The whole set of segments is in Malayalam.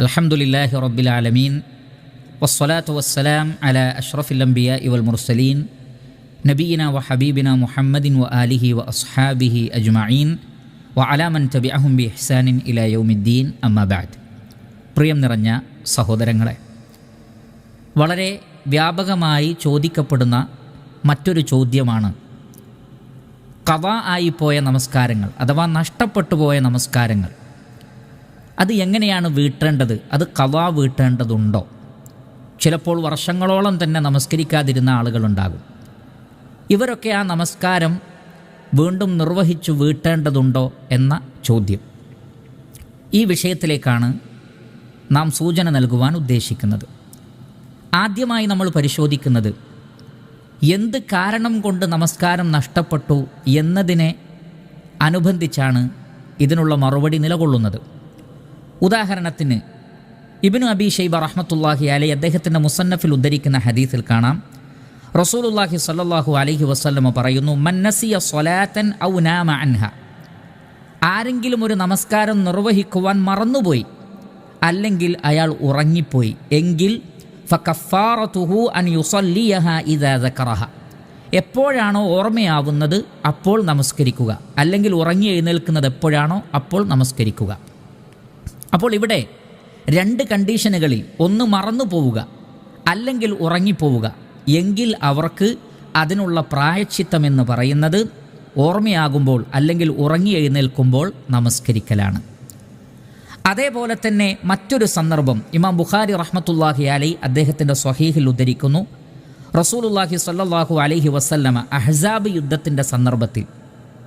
അലഹമുല്ലാഹി റബ്ബിൽ ആലമീൻ. വസ്സലാത്തു വസ്സലാം അല അഷ്റഫിൽ ഇവൽ മുർസലീൻ. നബീന വ ഹബീബിന മുഹമ്മദിൻ വ ആലിഹി വ അസ്ഹാബിഹി അജ്മഈൻ. വ അലാമൻ തബി അഹുബി ഹസാനിൻ ഇല യൗമുദ്ദീൻ. അമ്മബാദ് പ്രിയം നിറഞ്ഞ സഹോദരങ്ങളെ വളരെ വ്യാപകമായി ചോദിക്കപ്പെടുന്ന മറ്റൊരു ചോദ്യമാണ്. കവ ആയിപ്പോയ നമസ്കാരങ്ങൾ അഥവാ നഷ്ടപ്പെട്ടു പോയ നമസ്കാരങ്ങൾ അത് എങ്ങനെയാണ് വീട്ടേണ്ടത്? അത് കവാ വീട്ടേണ്ടതുണ്ടോ? ചിലപ്പോൾ വർഷങ്ങളോളം തന്നെ നമസ്കരിക്കാതിരുന്ന ആളുകളുണ്ടാകും. ഇവരൊക്കെ ആ നമസ്കാരം വീണ്ടും നിർവഹിച്ചു വീട്ടേണ്ടതുണ്ടോ എന്ന ചോദ്യം. ഈ വിഷയത്തിലേക്കാണ് നാം സൂചന നൽകുവാൻ ഉദ്ദേശിക്കുന്നത്. ആദ്യമായി നമ്മൾ പരിശോധിക്കുന്നത് എന്ത് കാരണം കൊണ്ട് നമസ്കാരം നഷ്ടപ്പെട്ടു എന്നതിനെ അനുബന്ധിച്ചാണ് ഇതിനുള്ള മറുപടി നിലകൊള്ളുന്നത്. ഉദാഹരണത്തിന് ഇബിനു അബി ഷൈബ റഹ്മത്തുല്ലാഹി അലൈ അദ്ദേഹത്തിന്റെ മുസന്നഫിൽ ഉദ്ധരിക്കുന്ന ഹദീസിൽ കാണാം. റസൂലുല്ലാഹി സല്ലാഹു അലൈഹി വസ്ലമ പറയുന്നു മന്നസിയ സ്വലാത്തൻ ഔ നാമ അൻഹ. ആരെങ്കിലും ഒരു നമസ്കാരം നിർവഹിക്കുവാൻ മറന്നുപോയി അല്ലെങ്കിൽ അയാൾ ഉറങ്ങിപ്പോയി എങ്കിൽ അൻ ഇദാ എപ്പോഴാണോ ഓർമ്മയാവുന്നത് അപ്പോൾ നമസ്കരിക്കുക. അല്ലെങ്കിൽ ഉറങ്ങി എഴുന്നേൽക്കുന്നത് എപ്പോഴാണോ അപ്പോൾ നമസ്കരിക്കുക. അപ്പോൾ ഇവിടെ രണ്ട് കണ്ടീഷനുകളിൽ ഒന്ന് മറന്നു പോവുക അല്ലെങ്കിൽ ഉറങ്ങിപ്പോവുക. എങ്കിൽ അവർക്ക് അതിനുള്ള പ്രായച്ചിത്തം എന്ന് പറയുന്നത് ഓർമ്മയാകുമ്പോൾ അല്ലെങ്കിൽ ഉറങ്ങി എഴുന്നേൽക്കുമ്പോൾ നമസ്കരിക്കലാണ്. അതേപോലെ തന്നെ മറ്റൊരു സന്ദർഭം ഇമാം ബുഖാരി റഹ്മത്തുല്ലാഹി അലൈ അദ്ദേഹത്തിന്റെ സ്വഹീഹിൽ ഉദ്ധരിക്കുന്നു. റസൂലുല്ലാഹി സല്ലാഹു അലൈഹി വസല്ലമ അഹ്സാബ് യുദ്ധത്തിന്റെ സന്ദർഭത്തിൽ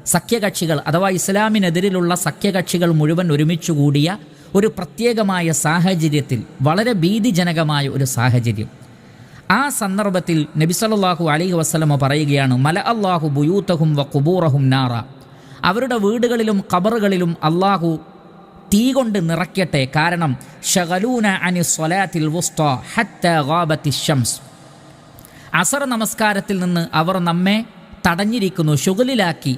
സഖ്യകക്ഷികൾ അഥവാ ഇസ്ലാമിനെതിരിലുള്ള സഖ്യകക്ഷികൾ മുഴുവൻ ഒരുമിച്ചുകൂടിയ ഒരു പ്രത്യേകമായ സാഹചര്യത്തിൽ വളരെ ഭീതിജനകമായ ഒരു സാഹചര്യം. ആ സന്ദർഭത്തിൽ നബിസലല്ലാഹു അലൈഹി വസ്ലമ പറയുകയാണ് മല അള്ളാഹു ബുയൂത്തഹും വ കുബൂറഹും നാറ. അവരുടെ വീടുകളിലും കബറുകളിലും അള്ളാഹു തീ കൊണ്ട് നിറയ്ക്കട്ടെ. കാരണം ഷഹലൂന അനി സ്വലാത്തിൽ ഷംസ് അസർ നമസ്കാരത്തിൽ നിന്ന് അവർ നമ്മെ തടഞ്ഞിരിക്കുന്നു ഷുഗലിലാക്കി.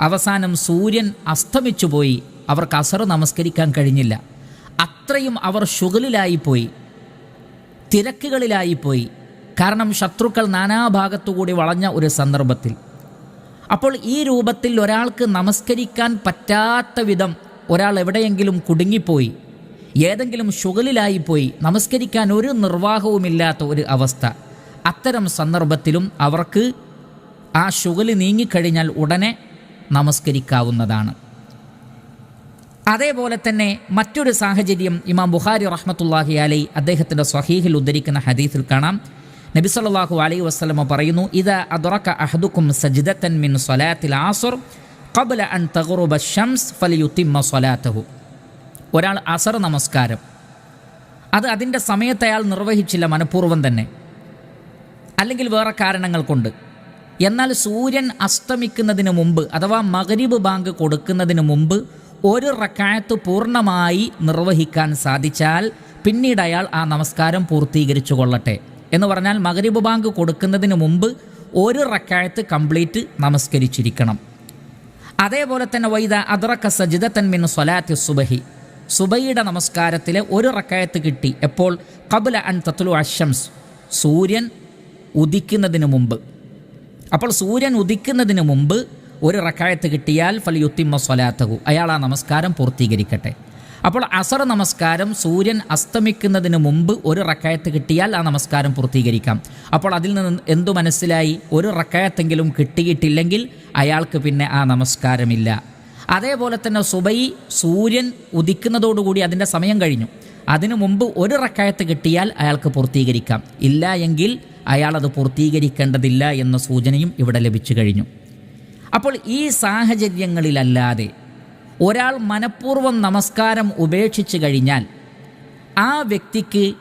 അവസാനം സൂര്യൻ അസ്തമിച്ചു പോയി അവർക്ക് അസർ നമസ്കരിക്കാൻ കഴിഞ്ഞില്ല. അത്രയും അവർ ഷുഗലിലായിപ്പോയി. തിരക്കുകളിലായിപ്പോയി. കാരണം ശത്രുക്കൾ നാനാഭാഗത്തുകൂടി വളഞ്ഞ ഒരു സന്ദർഭത്തിൽ. അപ്പോൾ ഈ രൂപത്തിൽ ഒരാൾക്ക് നമസ്കരിക്കാൻ പറ്റാത്ത വിധം ഒരാൾ എവിടെയെങ്കിലും കുടുങ്ങിപ്പോയി. ഏതെങ്കിലും ഷുഗലിലായിപ്പോയി. നമസ്കരിക്കാൻ ഒരു നിർവാഹവുമില്ലാത്ത ഒരു അവസ്ഥ. അത്തരം സന്ദർഭത്തിലും അവർക്ക് ആ ഷുഗൽ നീങ്ങിക്കഴിഞ്ഞാൽ ഉടനെ നമസ്കരിക്കാവുന്നതാണ്. അതേപോലെ തന്നെ മറ്റൊരു സാഹചര്യം ഇമാം ബുഖാരി റഹ്മത്തുല്ലാഹി അലൈ അദ്ദേഹത്തിന്റെ സ്വഹീഹിൽ ഉദ്ധരിക്കുന്ന ഹദീസിൽ കാണാം. നബി സല്ലാഹു അലൈഹി വസ്ലമ പറയുന്നു ഇത് അദുറക്ക അഹദുക്കും സജിദത്തൻ മിൻ സ്വലാത്തിൽ ആസുർ ഖബല അൻ തകറുബ ഷംസ് ഫലിയുത്തിമ്മ സ്വലാത്തഹു ഒരാൾ അസർ നമസ്കാരം. അത് അതിന്റെ സമയത്ത് അയാൾ നിർവഹിച്ചില്ല മനഃപൂർവം തന്നെ. അല്ലെങ്കിൽ വേറെ കാരണങ്ങൾ കൊണ്ട്. എന്നാൽ സൂര്യൻ അസ്തമിക്കുന്നതിന് മുമ്പ് അഥവാ മകരീബ് ബാങ്ക് കൊടുക്കുന്നതിന് മുമ്പ് ഒരു റക്കായത്ത് പൂർണമായി നിർവഹിക്കാൻ സാധിച്ചാൽ പിന്നീട് അയാൾ ആ നമസ്കാരം പൂർത്തീകരിച്ചു കൊള്ളട്ടെ എന്ന് പറഞ്ഞാൽ മകരീബ് ബാങ്ക് കൊടുക്കുന്നതിന് മുമ്പ് ഒരു റക്കായത്ത് കംപ്ലീറ്റ് നമസ്കരിച്ചിരിക്കണം. അതേപോലെ തന്നെ വൈദ അദ്രക്ക സജിദത്തൻ മിൻ സ്വലാത്തി സുബഹി. സുബൈയുടെ നമസ്കാരത്തിലെ ഒരു റക്കായത്ത് കിട്ടി. എപ്പോൾ? കബുല അൻ തത്തുലു അഷംസ് സൂര്യൻ ഉദിക്കുന്നതിന് മുമ്പ്. അപ്പോൾ സൂര്യൻ ഉദിക്കുന്നതിന് മുമ്പ് ഒരു റക്കായത്ത് കിട്ടിയാൽ ഫലിയുത്തിമ്മ സ്വലാത്തഹു. അയാൾ ആ നമസ്കാരം പൂർത്തീകരിക്കട്ടെ. അപ്പോൾ അസർ നമസ്കാരം സൂര്യൻ അസ്തമിക്കുന്നതിന് മുമ്പ് ഒരു റക്കായത്ത് കിട്ടിയാൽ ആ നമസ്കാരം പൂർത്തീകരിക്കാം. അപ്പോൾ അതിൽ നിന്ന് എന്തു മനസ്സിലായി? ഒരു റക്കായത്തെങ്കിലും കിട്ടിയിട്ടില്ലെങ്കിൽ അയാൾക്ക് പിന്നെ ആ നമസ്കാരമില്ല. അതേപോലെ തന്നെ സുബൈ സൂര്യൻ ഉദിക്കുന്നതോടുകൂടി അതിന്റെ സമയം കഴിഞ്ഞു. അതിനു മുമ്പ് ഒരു റക്കായത്ത് കിട്ടിയാൽ അയാൾക്ക് പൂർത്തീകരിക്കാം. ഇല്ല എങ്കിൽ അയാളത് പൂർത്തീകരിക്കേണ്ടതില്ല എന്ന സൂചനയും ഇവിടെ ലഭിച്ചു കഴിഞ്ഞു. അപ്പോൾ ഈ സാഹചര്യങ്ങളിലല്ലാതെ ഒരാൾ മനഃപൂർവം നമസ്കാരം ഉപേക്ഷിച്ചു കഴിഞ്ഞാൽ ആ വ്യക്തിക്ക്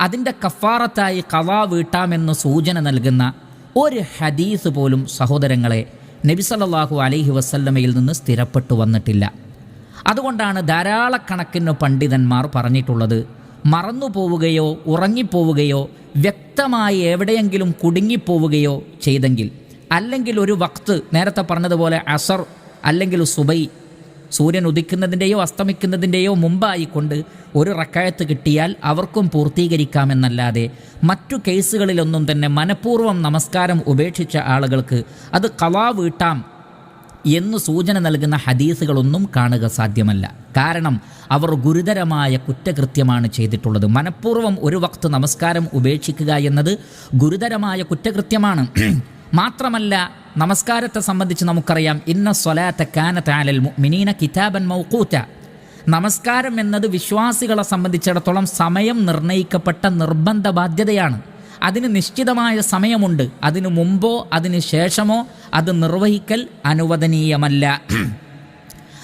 അതിന്റെ കഫാറത്തായി കവാ വീട്ടാമെന്ന് സൂചന നൽകുന്ന ഒരു ഹദീസ് പോലും സഹോദരങ്ങളെ നബിസല്ലാഹു അലൈഹി വസല്ലമയിൽ നിന്ന് സ്ഥിരപ്പെട്ടു വന്നിട്ടില്ല. അതുകൊണ്ടാണ് ധാരാളക്കണക്കിന് പണ്ഡിതന്മാർ പറഞ്ഞിട്ടുള്ളത് മറന്നു പോവുകയോ ഉറങ്ങിപ്പോവുകയോ വ്യക്തമായി എവിടെയെങ്കിലും കുടുങ്ങിപ്പോവുകയോ ചെയ്തെങ്കിൽ അല്ലെങ്കിൽ ഒരു വക്ത് നേരത്തെ പറഞ്ഞതുപോലെ അസർ അല്ലെങ്കിൽ സുബൈ സൂര്യൻ ഉദിക്കുന്നതിന്റെയോ അസ്തമിക്കുന്നതിന്റെയോ മുമ്പായിക്കൊണ്ട് ഒരു റക്കായത്ത് കിട്ടിയാൽ അവർക്കും പൂർത്തീകരിക്കാമെന്നല്ലാതെ മറ്റു കേസുകളിലൊന്നും തന്നെ മനഃപൂർവം നമസ്കാരം ഉപേക്ഷിച്ച ആളുകൾക്ക് അത് കവാ വീട്ടാം എന്ന് സൂചന നൽകുന്ന ഹദീസുകളൊന്നും കാണുക സാധ്യമല്ല. കാരണം അവർ ഗുരുതരമായ കുറ്റകൃത്യമാണ് ചെയ്തിട്ടുള്ളത്. മനഃപൂർവം ഒരു വക്ത് നമസ്കാരം ഉപേക്ഷിക്കുക എന്നത് ഗുരുതരമായ കുറ്റകൃത്യമാണ്. മാത്രമല്ല നമസ്കാരത്തെ സംബന്ധിച്ച് നമുക്കറിയാം ഇന്ന സ്വലാത്ത കാനത്താലൽ മിനീന കിതാബൻ മൗക്കൂറ്റ നമസ്കാരം എന്നത് വിശ്വാസികളെ സംബന്ധിച്ചിടത്തോളം സമയം നിർണയിക്കപ്പെട്ട നിർബന്ധ ബാധ്യതയാണ്. അതിന് നിശ്ചിതമായ സമയമുണ്ട്. അതിനു മുമ്പോ അതിനു ശേഷമോ അത് നിർവഹിക്കൽ അനുവദനീയമല്ല.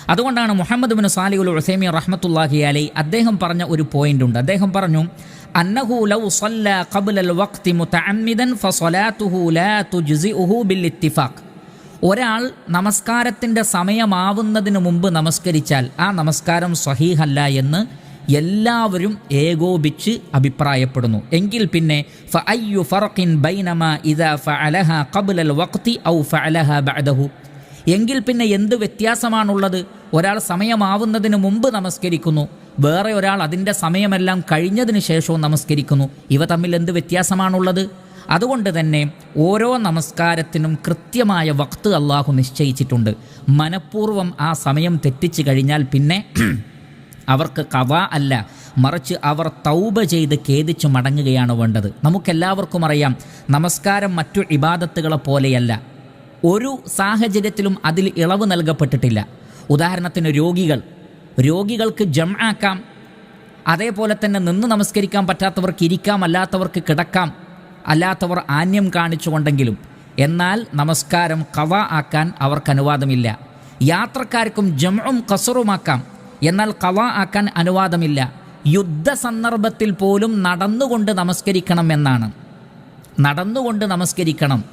അതുകൊണ്ടാണ് മുഹമ്മദ് ബിൻ സാലിഉൽ ഉസൈമി റഹ്മത്തുല്ലാഹി അലൈ അദ്ദേഹം പറഞ്ഞ ഒരു പോയിന്റ് ഉണ്ട്. അദ്ദേഹം പറഞ്ഞു അന്നഹു ലൗ സല്ല ഖബ്ലൽ വഖ്തി മുതഅമ്മിദൻ ഫസലാത്തുഹു ലാ തുജ്സിഉഹു ബിൽ ഇത്തിഫാഖ് ഒരാൾ നമസ്കാരത്തിന്റെ സമയമാവുന്നതിന് മുമ്പ് നമസ്കരിച്ചാൽ ആ നമസ്കാരം സഹീഹല്ല എന്ന് എല്ലാവരും ഏകോപിച്ച് അഭിപ്രായപ്പെടുന്നു. എങ്കിൽ പിന്നെ ഔ ബഅദഹു. എങ്കിൽ പിന്നെ എന്ത് വ്യത്യാസമാണുള്ളത്? ഒരാൾ സമയമാവുന്നതിന് മുമ്പ് നമസ്കരിക്കുന്നു. വേറെ ഒരാൾ അതിന്റെ സമയമെല്ലാം കഴിഞ്ഞതിന് ശേഷവും നമസ്കരിക്കുന്നു. ഇവ തമ്മിൽ എന്ത് വ്യത്യാസമാണുള്ളത്? അതുകൊണ്ട് തന്നെ ഓരോ നമസ്കാരത്തിനും കൃത്യമായ വക്ത് അള്ളാഹു നിശ്ചയിച്ചിട്ടുണ്ട്. മനഃപൂർവം ആ സമയം തെറ്റിച്ചു കഴിഞ്ഞാൽ പിന്നെ അവർക്ക് കവ അല്ല മറിച്ച് അവർ തൗബ ചെയ്ത് ഖേദിച്ച് മടങ്ങുകയാണ് വേണ്ടത്. നമുക്കെല്ലാവർക്കും അറിയാം നമസ്കാരം മറ്റു ഇബാദത്തുകളെ പോലെയല്ല. ഒരു സാഹചര്യത്തിലും അതിൽ ഇളവ് നൽകപ്പെട്ടിട്ടില്ല. ഉദാഹരണത്തിന് രോഗികൾ. രോഗികൾക്ക് ജം ആക്കാം അതേപോലെ തന്നെ നിന്ന് നമസ്കരിക്കാൻ പറ്റാത്തവർക്ക് ഇരിക്കാം അല്ലാത്തവർക്ക് കിടക്കാം അല്ലാത്തവർ ആന്യം കാണിച്ചുകൊണ്ടെങ്കിലും. എന്നാൽ നമസ്കാരം കവ ആക്കാൻ അവർക്ക് അനുവാദമില്ല. യാത്രക്കാർക്കും ജംഉം കസറുമാക്കാം എന്നാൽ കവ ആക്കാൻ അനുവാദമില്ല. യുദ്ധ സന്ദർഭത്തിൽ പോലും നടന്നുകൊണ്ട് നമസ്കരിക്കണം എന്നാണ്. നടന്നുകൊണ്ട് നമസ്കരിക്കണം.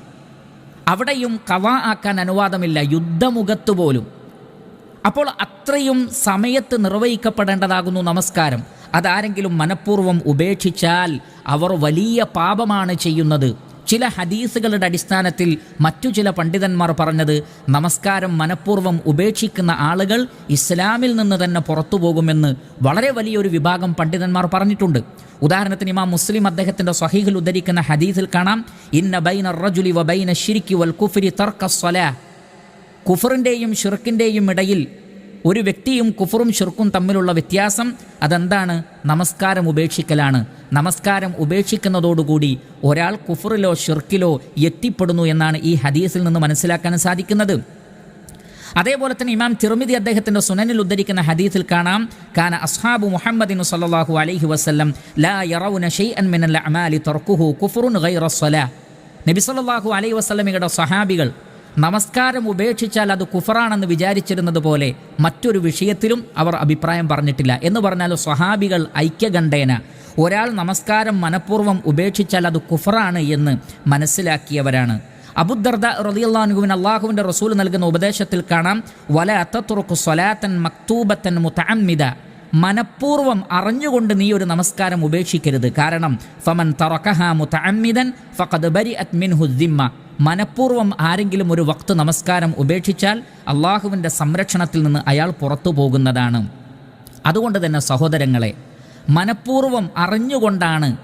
അവിടെയും കവ ആക്കാൻ അനുവാദമില്ല. യുദ്ധമുഖത്ത് പോലും. അപ്പോൾ അത്രയും സമയത്ത് നിർവഹിക്കപ്പെടേണ്ടതാകുന്നു നമസ്കാരം. അതാരെങ്കിലും മനഃപൂർവം ഉപേക്ഷിച്ചാൽ അവർ വലിയ പാപമാണ് ചെയ്യുന്നത്. ചില ഹദീസുകളുടെ അടിസ്ഥാനത്തിൽ മറ്റു ചില പണ്ഡിതന്മാർ പറഞ്ഞത് നമസ്കാരം മനഃപൂർവം ഉപേക്ഷിക്കുന്ന ആളുകൾ ഇസ്ലാമിൽ നിന്ന് തന്നെ പുറത്തു പോകുമെന്ന് വളരെ വലിയൊരു വിഭാഗം പണ്ഡിതന്മാർ പറഞ്ഞിട്ടുണ്ട്. ഉദാഹരണത്തിന് ഇമാം മുസ്ലിം അദ്ദേഹത്തിന്റെ സ്വഹീഹിൽ ഉദ്ധരിക്കുന്ന ഹദീസിൽ കാണാം ഇന്ന ബൈന റജുലി വ ബൈന ഷിരിക്കി വൽ കുഫരി തർക്ക സ്വലാ. കുഫറിന്റെയും ഷിർക്കിന്റെയും ഇടയിൽ ഒരു വ്യക്തിയും കുഫറും ഷിർക്കും തമ്മിലുള്ള വ്യത്യാസം അതെന്താണ്? നമസ്കാരം ഉപേക്ഷിക്കലാണ്. നമസ്കാരം ഉപേക്ഷിക്കുന്നതോടുകൂടി ഒരാൾ കുഫറിലോ ഷിർക്കിലോ എത്തിപ്പെടുന്നു എന്നാണ് ഈ ഹദീസിൽ നിന്ന് മനസ്സിലാക്കാൻ സാധിക്കുന്നത്. അതേപോലെ തന്നെ ഇമാം തിരുമിതി അദ്ദേഹത്തിന്റെ സുനനിൽ ഉദ്ധരിക്കുന്ന ഹദീസിൽ കാണാം. കാന അസ്ഹാബു മുഹമ്മദിൻ സല്ലാഹു അലൈഹി വസ്ലം ലാ യറൗന ഷൈഅൻ മിനൽ അഅമാലി തർക്കുഹു കുഫറുൻ ഗൈറ സ്വലാ. നബി സല്ലാഹു അലൈഹി വസല്ലമയുടെ സഹാബികൾ നമസ്കാരം ഉപേക്ഷിച്ചാൽ അത് കുഫറാണെന്ന് വിചാരിച്ചിരുന്നത് പോലെ മറ്റൊരു വിഷയത്തിലും അവർ അഭിപ്രായം പറഞ്ഞിട്ടില്ല. എന്ന് പറഞ്ഞാൽ സ്വഹാബികൾ ഐക്യകണ്ഠേന. ഒരാൾ നമസ്കാരം മനഃപൂർവം ഉപേക്ഷിച്ചാൽ അത് കുഫറാണ് എന്ന് മനസ്സിലാക്കിയവരാണ്. അബുദർദ റളിയല്ലാഹുവിന് അള്ളാഹുവിന്റെ റസൂൽ നൽകുന്ന ഉപദേശത്തിൽ കാണാം വല അത്തത്തുറുക്കു സ്വലാത്തൻ മക്തൂബത്തൻ മുത്തഅമ്മിദ മനഃപൂർവം അറിഞ്ഞുകൊണ്ട് നീ ഒരു നമസ്കാരം ഉപേക്ഷിക്കരുത്. കാരണം ഫമൻ തറക്കഹ മുത്തഅമ്മിദൻ ഫഖദ് ബരി അത്മിൻ ദിമ്മ മനഃപൂർവം ആരെങ്കിലും ഒരു വക്ത് നമസ്കാരം ഉപേക്ഷിച്ചാൽ അള്ളാഹുവിന്റെ സംരക്ഷണത്തിൽ നിന്ന് അയാൾ പുറത്തു പോകുന്നതാണ്. അതുകൊണ്ട് തന്നെ സഹോദരങ്ങളെ മനഃപൂർവം അറിഞ്ഞുകൊണ്ടാണ്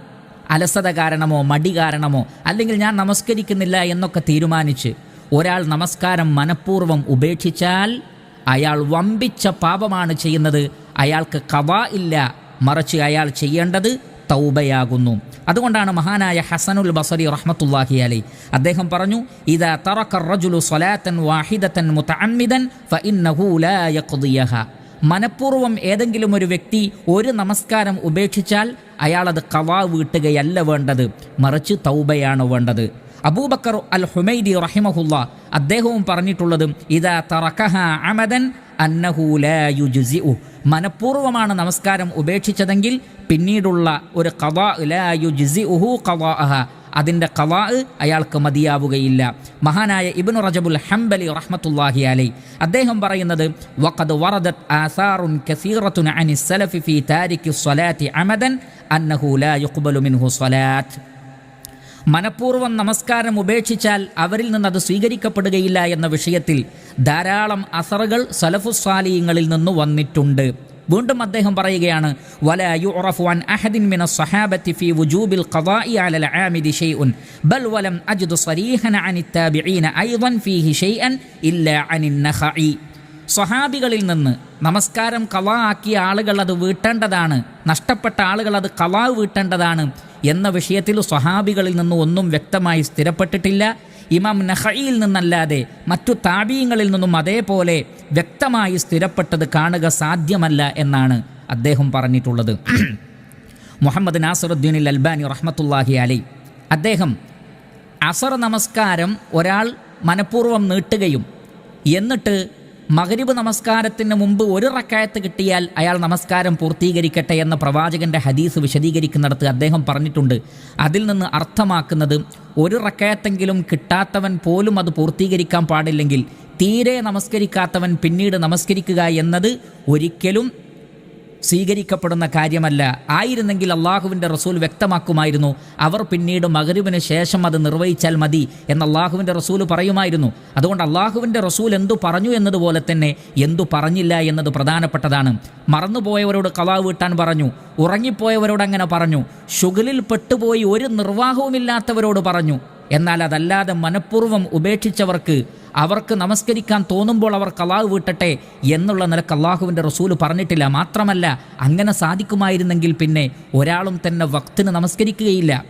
അലസത കാരണമോ മടി കാരണമോ അല്ലെങ്കിൽ ഞാൻ നമസ്കരിക്കുന്നില്ല എന്നൊക്കെ തീരുമാനിച്ച് ഒരാൾ നമസ്കാരം മനഃപൂർവം ഉപേക്ഷിച്ചാൽ അയാൾ വമ്പിച്ച പാപമാണ് ചെയ്യുന്നത്. അയാൾക്ക് കവ ഇല്ല. മറിച്ച് അയാൾ ചെയ്യേണ്ടത് തൗബയാകുന്നു. അതുകൊണ്ടാണ് മഹാനായ ഹസനുൽ ബസരി റഹ്മത്തുല്ലാഹി അലൈ അദ്ദേഹം പറഞ്ഞു ഇതാ തറക്ക ഫഇന്നഹു ലാ മനഃപൂർവം ഏതെങ്കിലും ഒരു വ്യക്തി ഒരു നമസ്കാരം ഉപേക്ഷിച്ചാൽ അയാളത് കവാ വീട്ടുകയല്ല വേണ്ടത് മറിച്ച് തൗബയാണ് വേണ്ടത്. അബൂബക്കർ അൽ ഹുമൈദി റഹിമഹുല്ല അദ്ദേഹവും പറഞ്ഞിട്ടുള്ളതും ഇതാ തറക്കഹ അമദൻ അന്നഹു ലാ യുജ്സിഉ. മനഃപൂർവമാണ് നമസ്കാരം ഉപേക്ഷിച്ചതെങ്കിൽ പിന്നീടുള്ള ഒരു കവാ ജിസി ഉഹു ഖവാഅഹ അതിന്റെ കവാ അയാൾക്ക് മതിയാവുകയില്ല. മഹാനായ ഇബ്നു റജബുൽ ഹംബലി റഹ്മത്തുല്ലാഹി അലൈ. അദ്ദേഹം പറയുന്നത് വഖദ് വറദത് ആസാറുൻ കസീറത്തുൻ അനി സലഫി ഫീ താരിഖി സ്വലാത്തി അമദൻ അന്നഹു ലാ യുഖ്ബലു മിൻഹു സ്വലാത്ത്. മനഃപൂർവം നമസ്കാരം ഉപേക്ഷിച്ചാൽ അവരിൽ നിന്ന് അത് സ്വീകരിക്കപ്പെടുകയില്ല എന്ന വിഷയത്തിൽ ധാരാളം അസറുകൾ സലഫുസ്വാലിയങ്ങളിൽ നിന്ന് വന്നിട്ടുണ്ട്. വീണ്ടും അദ്ദേഹം പറയുകയാണ് വല അഹദിൻ മിന വുജൂബിൽ അലൽ ആമിദി ഷൈഉൻ ബൽ വലം അജ്ദു അനി താബിഈന സ്വഹാബികളിൽ നിന്ന് നമസ്കാരം കലാ ആക്കിയ ആളുകൾ അത് വീട്ടേണ്ടതാണ് നഷ്ടപ്പെട്ട ആളുകൾ അത് കലാ വീട്ടേണ്ടതാണ്. എന്ന വിഷയത്തിൽ സ്വഹാബികളിൽ നിന്ന് ഒന്നും വ്യക്തമായി സ്ഥിരപ്പെട്ടിട്ടില്ല. ഇമാം നഹയിൽ നിന്നല്ലാതെ മറ്റു താപീയങ്ങളിൽ നിന്നും അതേപോലെ വ്യക്തമായി സ്ഥിരപ്പെട്ടത് കാണുക സാധ്യമല്ല എന്നാണ് അദ്ദേഹം പറഞ്ഞിട്ടുള്ളത്. മുഹമ്മദ് നാസറുദ്ദീനിൽ അൽബാനി റഹ്മത്തുല്ലാഹി അലി അദ്ദേഹം അസർ നമസ്കാരം ഒരാൾ മനഃപൂർവം നീട്ടുകയും എന്നിട്ട് മകരിബ് നമസ്കാരത്തിന് മുമ്പ് ഒരു റക്കായത്ത് കിട്ടിയാൽ അയാൾ നമസ്കാരം പൂർത്തീകരിക്കട്ടെ എന്ന പ്രവാചകന്റെ ഹദീസ് വിശദീകരിക്കുന്നിടത്ത് അദ്ദേഹം പറഞ്ഞിട്ടുണ്ട്. അതിൽ നിന്ന് അർത്ഥമാക്കുന്നത് ഒരു റക്കായത്തെങ്കിലും കിട്ടാത്തവൻ പോലും അത് പൂർത്തീകരിക്കാൻ പാടില്ലെങ്കിൽ തീരെ നമസ്കരിക്കാത്തവൻ പിന്നീട് നമസ്കരിക്കുക എന്നത് ഒരിക്കലും സ്വീകരിക്കപ്പെടുന്ന കാര്യമല്ല. ആയിരുന്നെങ്കിൽ അള്ളാഹുവിന്റെ റസൂൽ വ്യക്തമാക്കുമായിരുന്നു. അവർ പിന്നീട് മകരുവിന് ശേഷം അത് നിർവഹിച്ചാൽ മതി എന്ന് അള്ളാഹുവിന്റെ റസൂൽ പറയുമായിരുന്നു. അതുകൊണ്ട് അള്ളാഹുവിന്റെ റസൂൽ എന്തു പറഞ്ഞു എന്നതുപോലെ തന്നെ എന്തു പറഞ്ഞില്ല എന്നത് പ്രധാനപ്പെട്ടതാണ്. മറന്നുപോയവരോട് കലാ വീട്ടാൻ പറഞ്ഞു. ഉറങ്ങിപ്പോയവരോട് അങ്ങനെ പറഞ്ഞു. ഷുഗലിൽ പെട്ടുപോയി ഒരു നിർവാഹവുമില്ലാത്തവരോട് പറഞ്ഞു. എന്നാൽ അതല്ലാതെ മനഃപൂർവം ഉപേക്ഷിച്ചവർക്ക് അവർക്ക് നമസ്കരിക്കാൻ തോന്നുമ്പോൾ അവർ കലാഹ് വീട്ടട്ടെ എന്നുള്ള നിലയ്ക്ക് അള്ളാഹുവിന്റെ റസൂൽ പറഞ്ഞിട്ടില്ല. മാത്രമല്ല അങ്ങനെ സാധിക്കുമായിരുന്നെങ്കിൽ പിന്നെ ഒരാളും തന്നെ വക്തിന് നമസ്കരിക്കുകയില്ല.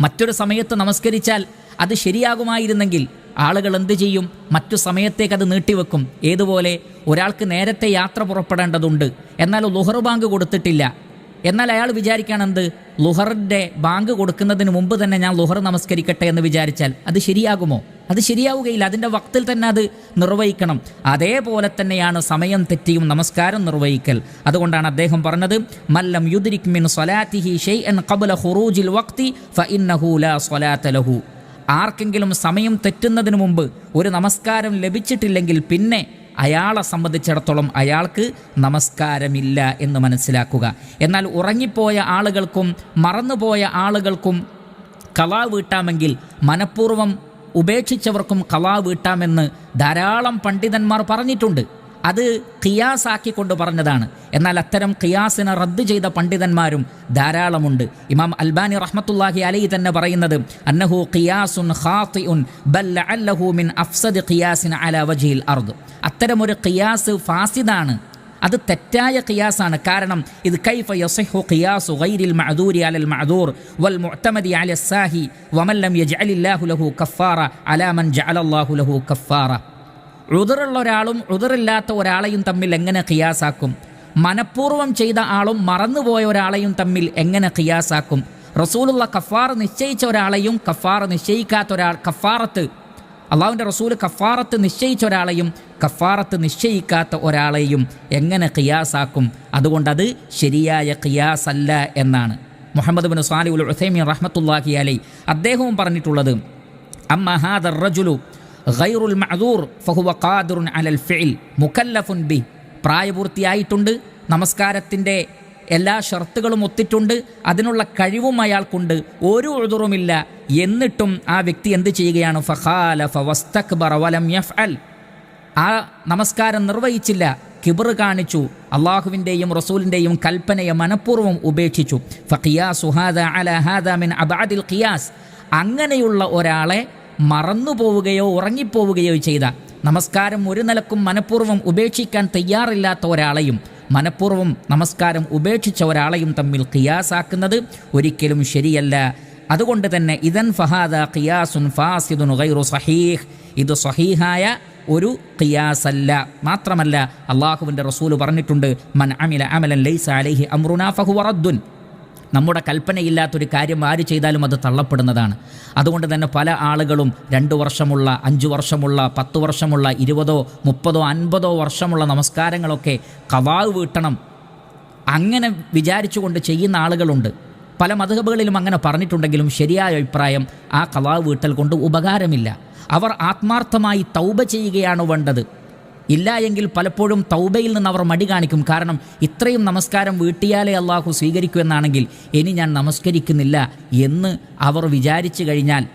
മറ്റൊരു സമയത്ത് നമസ്കരിച്ചാൽ അത് ശരിയാകുമായിരുന്നെങ്കിൽ ആളുകൾ എന്ത് ചെയ്യും? മറ്റു സമയത്തേക്ക് അത് നീട്ടിവെക്കും. ഏതുപോലെ? ഒരാൾക്ക് നേരത്തെ യാത്ര പുറപ്പെടേണ്ടതുണ്ട്. എന്നാൽ ലുഹർ ബാങ്ക് കൊടുത്തിട്ടില്ല. എന്നാൽ അയാൾ വിചാരിക്കുകയാണ് എന്ത് ലുഹറിന്റെ ബാങ്ക് കൊടുക്കുന്നതിന് മുമ്പ് തന്നെ ഞാൻ ലുഹർ നമസ്കരിക്കട്ടെ എന്ന് വിചാരിച്ചാൽ അത് ശരിയാകുമോ? അത് ശരിയാവുകയില്ല. അതിന്റെ വക്തിൽ തന്നെ അത് നിർവഹിക്കണം. അതേപോലെ തന്നെയാണ് സമയം തെറ്റിയും നമസ്കാരം നിർവഹിക്കൽ. അതുകൊണ്ടാണ് അദ്ദേഹം പറഞ്ഞത് മല്ലം യുദ്രിക് മിൻ സ്വലാത്തിഹി ഷെയ്അൻ കബുല ഹുറൂജിൽ വക്തി ഫഇന്നഹു ലാ സ്വലാത്ത ലഹു. ആർക്കെങ്കിലും സമയം തെറ്റുന്നതിന് മുമ്പ് ഒരു നമസ്കാരം ലഭിച്ചിട്ടില്ലെങ്കിൽ പിന്നെ അയാളെ സംബന്ധിച്ചിടത്തോളം അയാൾക്ക് നമസ്കാരമില്ല എന്ന് മനസ്സിലാക്കുക. എന്നാൽ ഉറങ്ങിപ്പോയ ആളുകൾക്കും മറന്നുപോയ ആളുകൾക്കും കലാ വീട്ടാമെങ്കിൽ മനഃപൂർവം ഉപേക്ഷിച്ചവർക്കും കലാ വീട്ടാമെന്ന് ധാരാളം പണ്ഡിതന്മാർ പറഞ്ഞിട്ടുണ്ട്. അത് ഖിയാസാക്കിക്കൊണ്ട് പറഞ്ഞതാണ്. എന്നാൽ അത്തരം ഖിയാസിനെ റദ്ദ് ചെയ്ത പണ്ഡിതന്മാരും ധാരാളമുണ്ട്. ഇമാം അൽബാനി റഹ്മത്തുല്ലാഹി അലൈ തന്നെ പറയുന്നത് അന്നഹു ഖിയാസുൻ ഖാത്തിഉൻ ബൽ അല്ലഹു മിൻ അഫ്സദ് ഖിയാസിൻ അല വജിഹിൽ അർദ്. അത്തരമൊരു ഖിയാസ് ഫാസിദാണ്. അത് തെറ്റായ ഖിയാസാണ്. കാരണം ഇത് കൈഫ യസിഹു ഖിയാസു ഗൈരിൽ മഅദൂരി അലൽ മഅദൂർ വൽ മുഅ്തമദി അലസ്സാഹി സാഹി വമൻ ലം യജ്അലില്ലാഹു ലഹു കഫാറ അലാ മൻ ജഅലല്ലാഹു ലഹു കഫാറ ഉദറുള്ള ഒരാളും ഉദറില്ലാത്ത ഒരാളെയും തമ്മിൽ എങ്ങനെ ഖിയാസാക്കും? മനഃപൂർവം ചെയ്ത ആളും മറന്നുപോയ ഒരാളെയും തമ്മിൽ എങ്ങനെ ഖിയാസാക്കും? റസൂലുള്ള കഫാർ നിശ്ചയിച്ച ഒരാളെയും കഫാർ നിശ്ചയിക്കാത്ത ഒരാൾ കഫാറത്ത്. അള്ളാഹുവിന്റെ റസൂൽ കഫാറത്ത് നിശ്ചയിച്ച ഒരാളെയും കഫാറത്ത് നിശ്ചയിക്കാത്ത ഒരാളെയും എങ്ങനെ ഖിയാസാക്കും? അതുകൊണ്ടത് ശരിയായ ഖിയാസല്ല എന്നാണ്. മുഹമ്മദ് ബിൻ സാലി ഉൽ റഹ്മത്തുള്ളാഹി റഹ്മത്തുല്ലാഹി അലൈ അദ്ദേഹവും പറഞ്ഞിട്ടുള്ളത് അമ്മ ഹാദർ റജുലു ഗൈറുൽ മഅദൂർ ഫഹുവ ഖാദിറുൻ അലൽ ഫിഇൽ മുക്കല്ലഫുൻ ബി പ്രായപൂർത്തിയായിട്ടുണ്ട് നമസ്കാരത്തിന്റെ എല്ലാ ഷർത്തുകളും ഒത്തിട്ടുണ്ട് അതിനുള്ള കഴിവും അയാൾക്കുണ്ട് ഒരു ഉഴുതുറുമില്ല എന്നിട്ടും ആ വ്യക്തി എന്ത് ചെയ്യുകയാണ്? ഫഹാല ഫഖാല ബറവലം വലം യഫ്അൽ. ആ നമസ്കാരം നിർവഹിച്ചില്ല കിബർ കാണിച്ചു അള്ളാഹുവിന്റെയും റസൂലിന്റെയും കൽപ്പനയെ മനഃപൂർവം ഉപേക്ഷിച്ചു. ഫഖിയാസു ഹാദാ അല ഹാദ മിൻ അബാദിൽ ഖിയാസ്. അങ്ങനെയുള്ള ഒരാളെ മറന്നുപോവുകയോ ഉറങ്ങിപ്പോവുകയോ ചെയ്ത. നമസ്കാരം ഒരു നിലക്കും മനഃപൂർവം ഉപേക്ഷിക്കാൻ തയ്യാറില്ലാത്ത ഒരാളെയും മനഃപൂർവം നമസ്കാരം ഉപേക്ഷിച്ച ഒരാളെയും തമ്മിൽ ഖിയാസാക്കുന്നത് ഒരിക്കലും ശരിയല്ല. അതുകൊണ്ട് തന്നെ ഇതൻ ഫഹാദ ഖിയാസുൻ ഫാസിദുൻ ഗൈറു സഹീഹ്. ഇത് സഹീഹായ ഒരു ഖിയാസല്ല. മാത്രമല്ല അള്ളാഹുവിന്റെ റസൂൽ പറഞ്ഞിട്ടുണ്ട് മൻ അമില അമലൻ ലൈസ അലൈഹി അമ്രുന ഫഹുവ റദ്ദുൻ. നമ്മുടെ കൽപ്പനയില്ലാത്തൊരു കാര്യം ആര് ചെയ്താലും അത് തള്ളപ്പെടുന്നതാണ്. അതുകൊണ്ട് തന്നെ പല ആളുകളും രണ്ട് വർഷമുള്ള അഞ്ച് വർഷമുള്ള പത്ത് വർഷമുള്ള ഇരുപതോ മുപ്പതോ അൻപതോ വർഷമുള്ള നമസ്കാരങ്ങളൊക്കെ കവാവ് വീട്ടണം. അങ്ങനെ വിചാരിച്ചുകൊണ്ട് ചെയ്യുന്ന ആളുകളുണ്ട്. പല മധുഹബുകളിലും അങ്ങനെ പറഞ്ഞിട്ടുണ്ടെങ്കിലും ശരിയായ അഭിപ്രായം ആ കവാവ് വീട്ടൽ കൊണ്ട് ഉപകാരമില്ല. അവർ ആത്മാർത്ഥമായി തൗബ ചെയ്യുകയാണ് വേണ്ടത്. ഇല്ല എങ്കിൽ പലപ്പോഴും തൗബയിൽ നിന്ന് അവർ മടി കാണിക്കും. കാരണം ഇത്രയും നമസ്കാരം വീട്ടിയാലേ അള്ളാഹു സ്വീകരിക്കൂ എന്നാണെങ്കിൽ ഇനി ഞാൻ നമസ്കരിക്കുന്നില്ല എന്ന് അവർ വിചാരിച്ചു കഴിഞ്ഞാൽ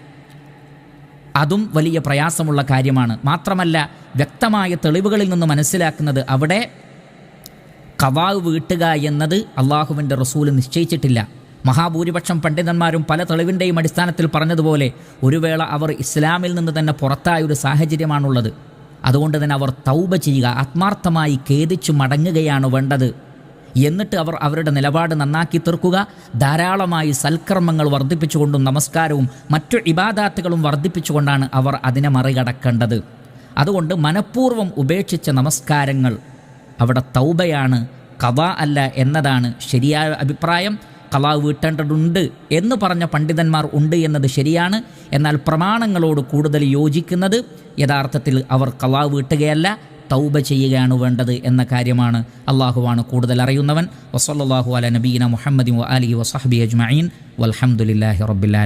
അതും വലിയ പ്രയാസമുള്ള കാര്യമാണ്. മാത്രമല്ല വ്യക്തമായ തെളിവുകളിൽ നിന്ന് മനസ്സിലാക്കുന്നത് അവിടെ കവാവ് വീട്ടുക എന്നത് അള്ളാഹുവിന്റെ റസൂൽ നിശ്ചയിച്ചിട്ടില്ല. മഹാഭൂരിപക്ഷം പണ്ഡിതന്മാരും പല തെളിവിന്റെയും അടിസ്ഥാനത്തിൽ പറഞ്ഞതുപോലെ ഒരു വേള അവർ ഇസ്ലാമിൽ നിന്ന് തന്നെ പുറത്തായ ഒരു സാഹചര്യമാണുള്ളത്. അതുകൊണ്ട് തന്നെ അവർ തൗബ ചെയ്യുക ആത്മാർത്ഥമായി ഖേദിച്ചു മടങ്ങുകയാണ് വേണ്ടത്. എന്നിട്ട് അവർ അവരുടെ നിലപാട് നന്നാക്കി തീർക്കുക ധാരാളമായി സൽക്കർമ്മങ്ങൾ വർദ്ധിപ്പിച്ചുകൊണ്ടും നമസ്കാരവും മറ്റു ഇബാദാത്തുകളും വർദ്ധിപ്പിച്ചുകൊണ്ടാണ് അവർ അതിനെ മറികടക്കേണ്ടത്. അതുകൊണ്ട് മനഃപൂർവം ഉപേക്ഷിച്ച നമസ്കാരങ്ങൾ അവിടെ തൗബയാണ് കഥ അല്ല എന്നതാണ് ശരിയായ അഭിപ്രായം. കലാ വീട്ടേണ്ടതുണ്ട് എന്ന് പറഞ്ഞ പണ്ഡിതന്മാർ ഉണ്ട് എന്നത് ശരിയാണ്. എന്നാൽ പ്രമാണങ്ങളോട് കൂടുതൽ യോജിക്കുന്നത് യഥാർത്ഥത്തിൽ അവർ കളാവ് വീട്ടുകയല്ല തൗബ ചെയ്യുകയാണ് വേണ്ടത് എന്ന കാര്യമാണ്. അള്ളാഹുവാണ് കൂടുതൽ അറിയുന്നവൻ. വസല്ലാഹു അല നബീന മുഹമ്മദ് അലി വസഹബി അജ്മീൻ വലഹമുല്ലാഹി റബ്ബില്ലാ